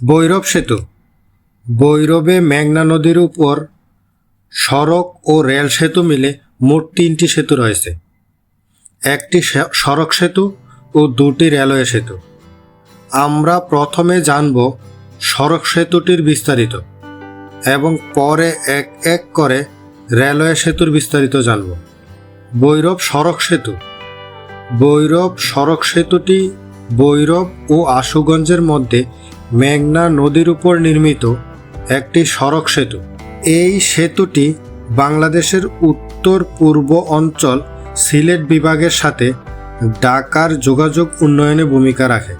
বৈরব সেতু। বৈরবে মেঘনা নদীর উপর সড়ক ও রেল সেতু মিলে মোট তিনটি সেতু রয়েছে। একটি সড়ক সেতু ও দুটি রেলওয়ে সেতু। আমরা প্রথমে জানব সড়ক সেতুটির বিস্তারিত এবং পরে এক এক করে রেলওয়ে সেতুর বিস্তারিত জানব। বৈরব সড়ক সেতু। বৈরব সড়ক সেতুটি বৈরব ও আশুগঞ্জের মধ্যে মেঘনা নদীর উপর নির্মিত একটি সড়ক সেতু। এই সেতুটি বাংলাদেশের উত্তর পূর্ব অঞ্চল সিলেট বিভাগের সাথে ঢাকার যোগাযোগ উন্নয়নে ভূমিকা রাখে।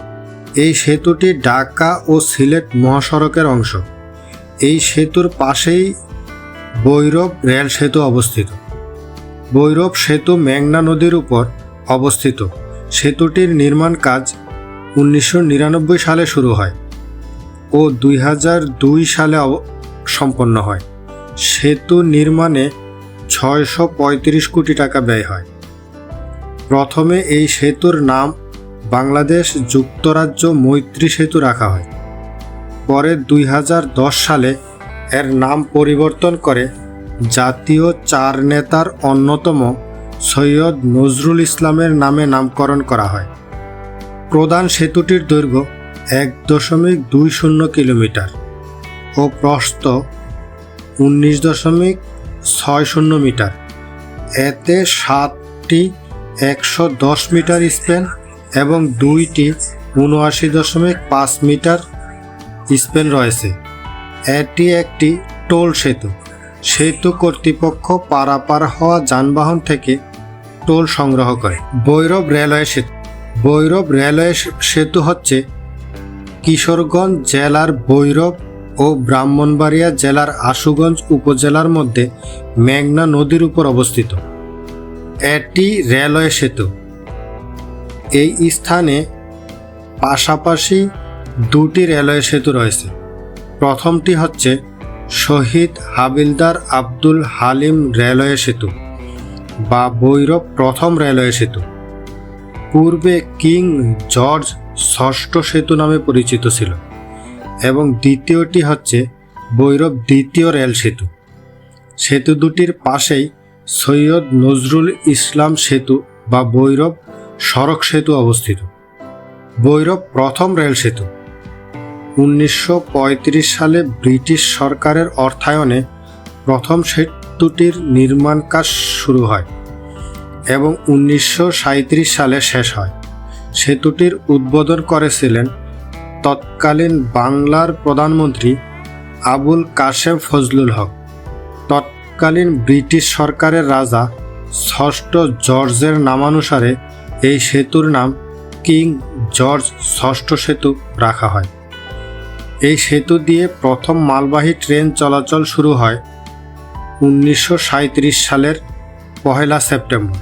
এই সেতুটি ঢাকা ও সিলেট মহাসড়কের অংশ। এই সেতুর পাশেই বৈরব রেল সেতু অবস্থিত। বৈরব সেতু মেঘনা নদীর উপর অবস্থিত। সেতুটির নির্মাণ কাজ উনিশশো নিরানব্বই সালে শুরু হয়। ও দুই সালে সম্পন্ন হয়। সেতু নির্মাণে ছয়শো পঁয়ত্রিশ কোটি টাকা ব্যয় হয়। প্রথমে এই সেতুর নাম বাংলাদেশ যুক্তরাজ্য মৈত্রী সেতু রাখা হয়। পরে দুই হাজার দশ সালে এর নাম পরিবর্তন করে জাতীয় চার নেতার অন্যতম সৈয়দ নজরুল ইসলামের নামে নামকরণ করা হয়। প্রধান সেতুটির দৈর্ঘ্য এক দশমিক দুই শূন্য কিলোমিটার ও প্রস্থ উনিশ দশমিক ছয় শূন্য মিটার। এতে সাতটি একশো দশ মিটার স্পেন এবং দুইটি উনআশি দশমিক পাঁচ মিটার স্পেন রয়েছে। এটি একটি টোল সেতু। সেতু কর্তৃপক্ষ পারাপার হওয়া যানবাহন থেকে টোল সংগ্রহ করে। বৈরব রেলওয়ে সেতু। বৈরব রেলওয়ে সেতু হচ্ছে কিশোরগঞ্জ জেলার বৈরব ও ব্রাহ্মণবাড়িয়া জেলার আশুগঞ্জ উপজেলার মধ্যে মেঘনা নদীর উপর অবস্থিত। এটি রেলওয়ে সেতু। এই স্থানে পাশাপাশি দুটি রেলওয়ে সেতু রয়েছে। প্রথমটি হচ্ছে শহীদ হাবিলদার আব্দুল হালিম রেলওয়ে সেতু বা বৈরব প্রথম রেলওয়ে সেতু। পূর্বে কিং জর্জ ষষ্ঠ সেতু নামে পরিচিত ছিল এবং দ্বিতীয়টি হচ্ছে বৈরব দ্বিতীয় রেল সেতু। সেতু দুটির পাশেই সৈয়দ নজরুল ইসলাম সেতু বা বৈরব সড়ক সেতু অবস্থিত। বৈরব প্রথম রেল সেতু। উনিশশো পঁয়ত্রিশ সালে ব্রিটিশ সরকারের অর্থায়নে প্রথম সেতুটির নির্মাণ কাজ শুরু হয় এবং উনিশশো সাঁইত্রিশ সালে শেষ হয়। সেতুটির উদ্বোধন করেছিলেন তৎকালীন বাংলার প্রধানমন্ত্রী আবুল কাশেম ফজলুল হক। তৎকালীন ব্রিটিশ সরকারের রাজা ষষ্ঠ জর্জের নামানুসারে এই সেতুর নাম কিং জর্জ ষষ্ঠ সেতু রাখা হয়। এই সেতু দিয়ে প্রথম মালবাহী ট্রেন চলাচল শুরু হয় উনিশশো সাঁইত্রিশ সালের পহেলা সেপ্টেম্বর।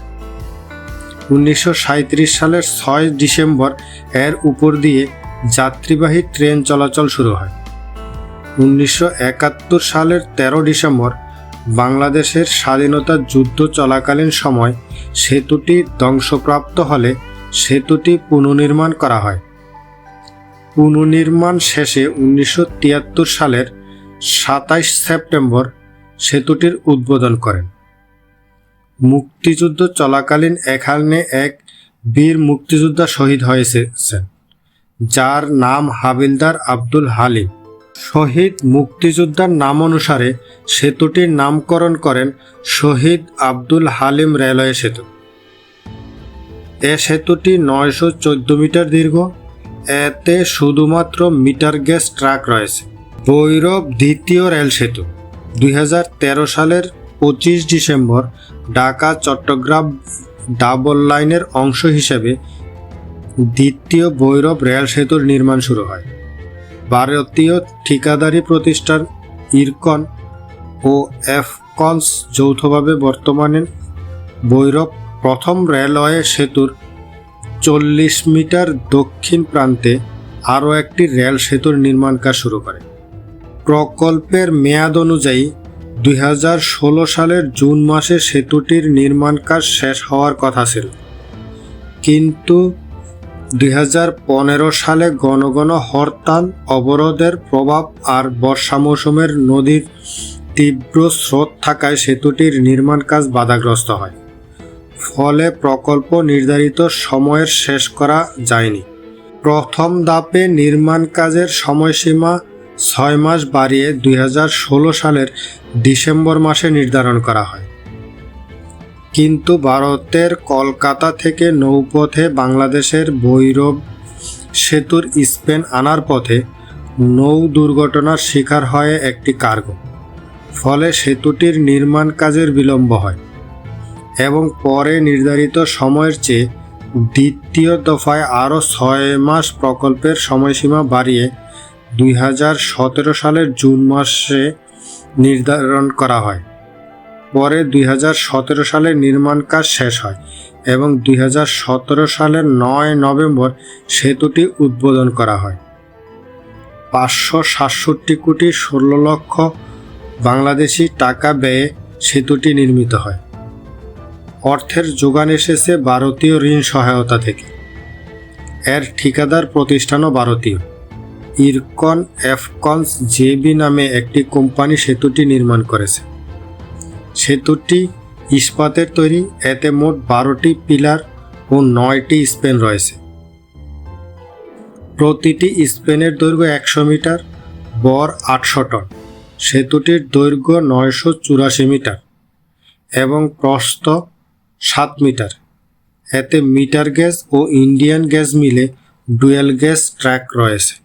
উনিশশো সাঁইত্রিশ সালের ছয় ডিসেম্বর এর উপর দিয়ে যাত্রীবাহী ট্রেন চলাচল শুরু হয়। উনিশশো একাত্তর সালের ১৩ ডিসেম্বর বাংলাদেশের স্বাধীনতা যুদ্ধ চলাকালীন সময় সেতুটি ধ্বংসপ্রাপ্ত হলে সেতুটি পুনর্নির্মাণ করা হয়। পুনর্নির্মাণ শেষে উনিশশো তিয়াত্তর সালের সাতাইশ সেপ্টেম্বর সেতুটির উদ্বোধন করেন। মুক্তিযুদ্ধ চলাকালীন এখানে এক বীর মুক্তিযোদ্ধা শহীদ হয়েছেন, যার নাম হাবিলদার আব্দুল হালিম। শহীদ মুক্তিযোদ্ধার নাম অনুসারে সেতুটির নামকরণ করেন শহীদ আব্দুল হালিম রেলওয়ে সেতু। এ সেতুটি নয়শো চোদ্দ মিটার দীর্ঘ, এতে শুধুমাত্র মিটার গ্যাস ট্রাক রয়েছে। বৈরব দ্বিতীয় রেল সেতু, দুই হাজার তেরো সালের পঁচিশ ডিসেম্বর ঢাকা, চট্টগ্রাম ডাবল লাইনের অংশ হিসেবে দ্বিতীয় বৈরব রেল সেতুর নির্মাণ শুরু হয়। ভারতীয় ঠিকাদারি প্রতিষ্ঠান ইরকন ও এফকনস যৌথভাবে বর্তমানে বৈরব প্রথম রেলওয়ে সেতুর চল্লিশ মিটার দক্ষিণ প্রান্তে আরও একটি রেল সেতুর নির্মাণ কাজ শুরু করে। প্রকল্পের মেয়াদ অনুযায়ী দুই হাজার ষোলো সালের জুন মাসে সেতুটির নির্মাণ কাজ শেষ হওয়ার কথা ছিল। কিন্তু দুই হাজার পনেরো সালে ঘন হরতাল, অবরোধের প্রভাব আর বর্ষা মৌসুমের নদীর তীব্র স্রোত থাকায় সেতুটির নির্মাণ কাজ বাধাগ্রস্ত হয়। ফলে প্রকল্প নির্ধারিত সময়ের শেষ করা যায়নি। প্রথম ধাপে নির্মাণ কাজের সময়সীমা ছয় মাস বাড়িয়ে দুই হাজার ষোলো সালের ডিসেম্বর মাসে নির্ধারণ করা হয়। কিন্তু ভারতের কলকাতা থেকে নৌপথে বাংলাদেশের ভৈরব সেতুর স্পেন আনার পথে নৌ দুর্ঘটনার শিকার হয় একটি কার্গো। ফলে সেতুটির নির্মাণ কাজের বিলম্ব হয় এবং পরে নির্ধারিত সময়ের চেয়ে দ্বিতীয় দফায় আরও ছয় মাস প্রকল্পের সময়সীমা বাড়িয়ে দুই হাজার সতেরো সালের জুন মাসে নির্ধারণ করা হয়। পরে দুই হাজার সতেরো সালে নির্মাণ কাজ শেষ হয় এবং দুই হাজার সতেরো সালের নয় নভেম্বর সেতুটি উদ্বোধন করা হয়। পাঁচশো সাতষট্টি কোটি ষোলো লক্ষ বাংলাদেশি টাকা ব্যয়ে সেতুটি নির্মিত হয়। অর্থের যোগান এসেছে ভারতীয় ঋণ সহায়তা থেকে। এর ঠিকাদার প্রতিষ্ঠানও ভারতীয়। ইরকন এফকনস জেবি নামে একটি কোম্পানি সেতুটি নির্মাণ করেছে। সেতুটি ইস্পাতের তৈরি, এতে মোট বারোটি পিলার ও নয়টি স্পেন রয়েছে। প্রতিটি স্পেনের দৈর্ঘ্য একশো মিটার, বর আটশো টন। সেতুটির দৈর্ঘ্য নয়শো চুরাশি মিটার এবং প্রস্থ সাত মিটার। এতে মিটার গ্যাস ও ইন্ডিয়ান গ্যাস মিলে ডুয়েল গ্যাস ট্র্যাক রয়েছে।